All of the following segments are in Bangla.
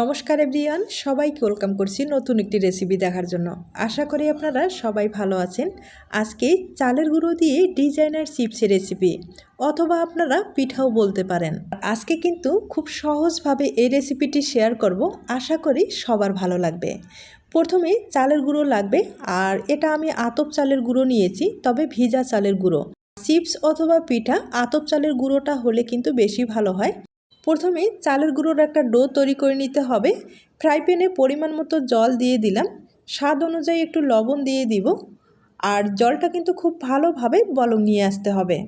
নমস্কার এভরিয়ান সবাইকে ওয়েলকাম করছি নতুন একটি রেসিপি দেখার জন্য। আশা করি আপনারা সবাই ভালো আছেন। আজকে চালের গুঁড়ো দিয়ে ডিজাইনার চিপসের রেসিপি, অথবা আপনারা পিঠাও বলতে পারেন। আজকে কিন্তু খুব সহজভাবে এই রেসিপিটি শেয়ার করব, আশা করি সবার ভালো লাগবে। প্রথমে চালের গুঁড়ো লাগবে, আর এটা আমি আতপ চালের গুঁড়ো নিয়েছি, তবে ভিজা চালের গুঁড়ো। চিপস অথবা পিঠা আতপ চালের গুঁড়োটা হলে কিন্তু বেশি ভালো হয়। প্রথমে চালের গুঁড়োর একটা ডো তৈরি করে নিতে হবে। ফ্রাই প্যানে পরিমাণ মতো জল দিয়ে দিলাম। স্বাদ অনুযায়ী একটু লবণ দিয়ে দিব। আর জলটা কিন্তু খুব ভালোভাবে বলং নিয়ে আসতে হবে।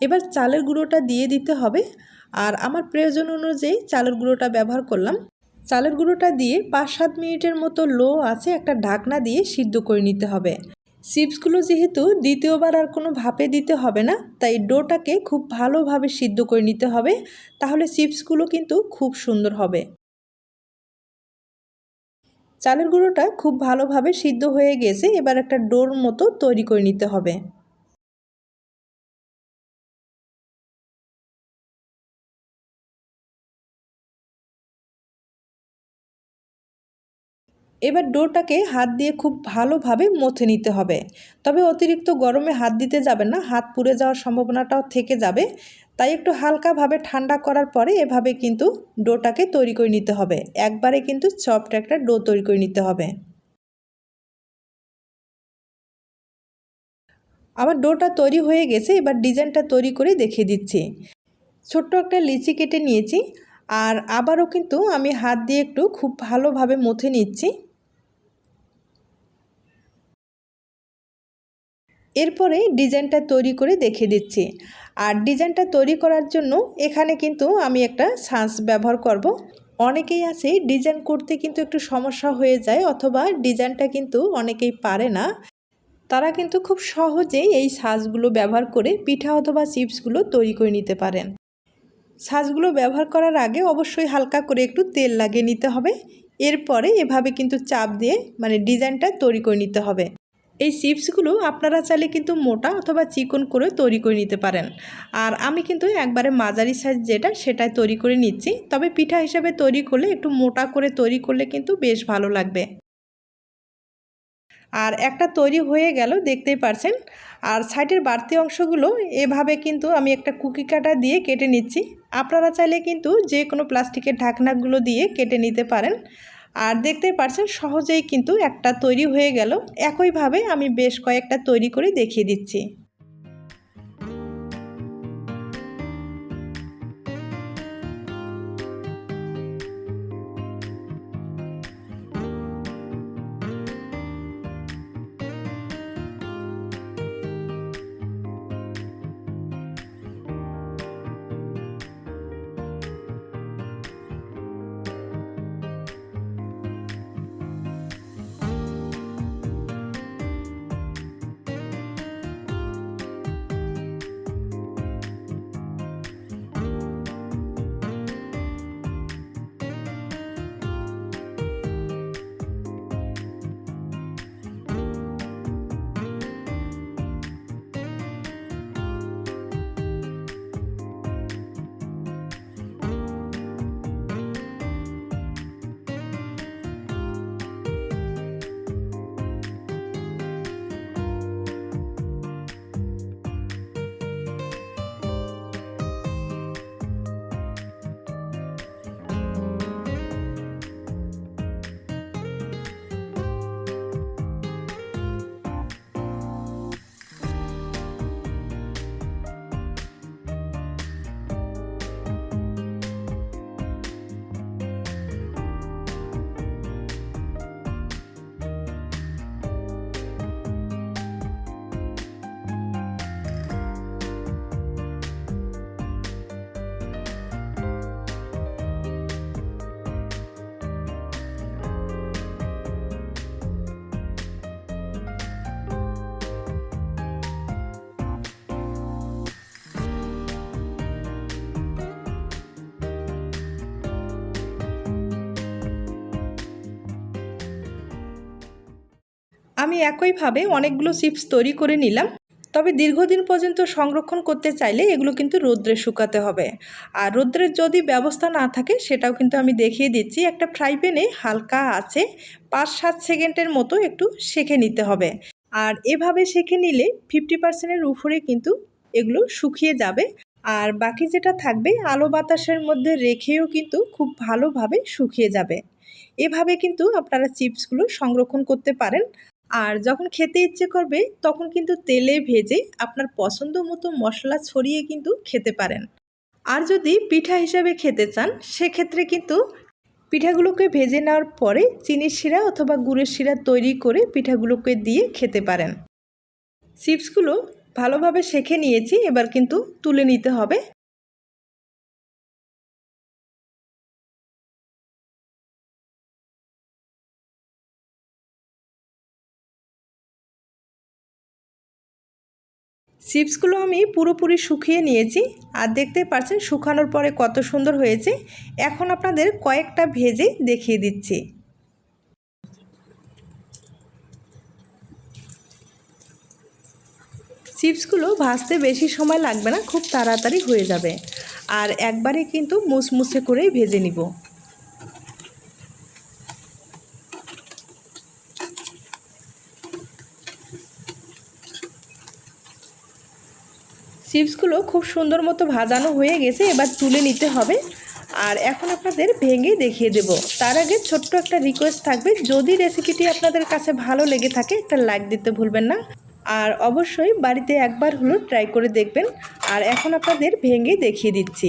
এবার চালের গুঁড়োটা দিয়ে দিতে হবে। আর আমার প্রয়োজন অনুযায়ী চালের গুঁড়োটা ব্যবহার করলাম। চালের গুঁড়োটা দিয়ে পাঁচ সাত মিনিটের মতো লো আছে একটা ঢাকনা দিয়ে সিদ্ধ করে নিতে হবে। চিপসগুলো যেহেতু দ্বিতীয়বার আর কোনো ভাপে দিতে হবে না, তাই ডোটাকে খুব ভালোভাবে সিদ্ধ করে নিতে হবে, তাহলে চিপসগুলো কিন্তু খুব সুন্দর হবে। চালের গুঁড়োটা খুব ভালোভাবে সিদ্ধ হয়ে গেছে, এবার একটা ডোর মতো তৈরি করে নিতে হবে। এবার ডোটাকে হাত দিয়ে খুব ভালোভাবে মথে নিতে হবে। তবে অতিরিক্ত গরমে হাত দিতে যাবে না, হাত পুড়ে যাওয়ার সম্ভাবনাটাও থেকে যাবে। তাই একটু হালকাভাবে ঠান্ডা করার পরে এভাবে কিন্তু ডোটাকে তৈরি করে নিতে হবে। একবারে কিন্তু সফট একটা ডো তৈরি করে নিতে হবে। আমার ডোটা তৈরি হয়ে গেছে, এবার ডিজাইনটা তৈরি করে দেখিয়ে দিচ্ছি। ছোট্ট একটা লিচি কেটে নিয়েছি, আর আবারও কিন্তু আমি হাত দিয়ে একটু খুব ভালোভাবে মথে নিচ্ছি। এরপরে ডিজাইনটা তৈরি করে দেখে দিচ্ছি। আর ডিজাইনটা তৈরি করার জন্য এখানে কিন্তু আমি একটা সাঁস ব্যবহার করব। অনেকেই আছে ডিজাইন করতে কিন্তু একটু সমস্যা হয়ে যায় অথবা ডিজাইনটা কিন্তু অনেকেই পারে না। তারা কিন্তু খুব সহজেই এই সাজগুলো ব্যবহার করে পিঠা অথবা চিপসগুলো তৈরি করে নিতে পারেন। সাজগুলো ব্যবহার করার আগে অবশ্যই হালকা করে একটু তেল লাগিয়ে নিতে হবে। এরপরে এভাবে কিন্তু চাপ দিয়ে মানে ডিজাইনটা তৈরি করে নিতে হবে। এই চিপসগুলো আপনারা চাইলে কিন্তু মোটা অথবা চিকন করে তৈরি করে নিতে পারেন। আর আমি কিন্তু একবারে মাঝারি সাইজ যেটা সেটাই তৈরি করে নিচ্ছি। তবে পিঠা হিসাবে তৈরি করলে একটু মোটা করে তৈরি করলে কিন্তু বেশ ভালো লাগবে। আর একটা তৈরি হয়ে গেল, দেখতেই পারছেন। আর সাইডের বাড়তি অংশগুলো এভাবে কিন্তু আমি একটা কুকি কাটা দিয়ে কেটে নিচ্ছি। আপনারা চাইলে কিন্তু যে কোনো প্লাস্টিকের ঢাকনাগুলো দিয়ে কেটে নিতে পারেন। আর দেখতে পারছেন, সহজেই কিন্তু একটা তৈরি হয়ে গেল। একইভাবে আমি বেশ কয়েকটা তৈরি করে দেখিয়ে দিচ্ছি। আমি একইভাবে অনেকগুলো চিপস তৈরি করে নিলাম। তবে দীর্ঘদিন পর্যন্ত সংরক্ষণ করতে চাইলে এগুলো কিন্তু রোদ্রে শুকাতে হবে। আর রোদ্রের যদি ব্যবস্থা না থাকে, সেটাও কিন্তু আমি দেখিয়ে দিচ্ছি। একটা ফ্রাই প্যানে হালকা আছে পাঁচ সাত সেকেন্ডের মতো একটু সেঁকে নিতে হবে। আর এভাবে সেঁকে নিলে ফিফটি পার্সেন্টের উপরে কিন্তু এগুলো শুকিয়ে যাবে। আর বাকি যেটা থাকবে, আলো বাতাসের মধ্যে রেখেও কিন্তু খুব ভালোভাবে শুকিয়ে যাবে। এভাবে কিন্তু আপনারা চিপসগুলো সংরক্ষণ করতে পারেন। আর যখন খেতে ইচ্ছে করবে, তখন কিন্তু তেলে ভেজে আপনার পছন্দ মতো মশলা ছড়িয়ে কিন্তু খেতে পারেন। আর যদি পিঠা হিসাবে খেতে চান, সেক্ষেত্রে কিন্তু পিঠাগুলোকে ভেজে নেওয়ার পরে চিনির শিরা অথবা গুড়ের শিরা তৈরি করে পিঠাগুলোকে দিয়ে খেতে পারেন। চিপসগুলো ভালোভাবে শেখে নিয়েছি, এবার কিন্তু তুলে নিতে হবে। চিপসগুলো আমি পুরোপুরি শুকিয়ে নিয়েছি আর দেখতে পাচ্ছেন শুকানোর পরে কত সুন্দর হয়েছে। এখন আপনাদের কয়েকটা ভেজে দেখিয়ে দিচ্ছি। চিপসগুলো ভাজতে বেশি সময় লাগবে না, খুব তাড়াতাড়ি হয়ে যাবে। আর একবারে কিন্তু মুসমুসে করেই ভেজে নিব। চিপসগুলো খুব সুন্দর মতো ভাজানো হয়ে গেছে, এবার তুলে নিতে হবে। আর এখন আপনাদের ভেঙে দেখিয়ে দেব। তার আগে ছোট্ট একটা রিকোয়েস্ট থাকবে, যদি রেসিপিটি আপনাদের কাছে ভালো লেগে থাকে, একটা লাইক দিতে ভুলবেন না। আর অবশ্যই বাড়িতে একবার হলো ট্রাই করে দেখবেন। আর এখন আপনাদের ভেঙে দেখিয়ে দিচ্ছি।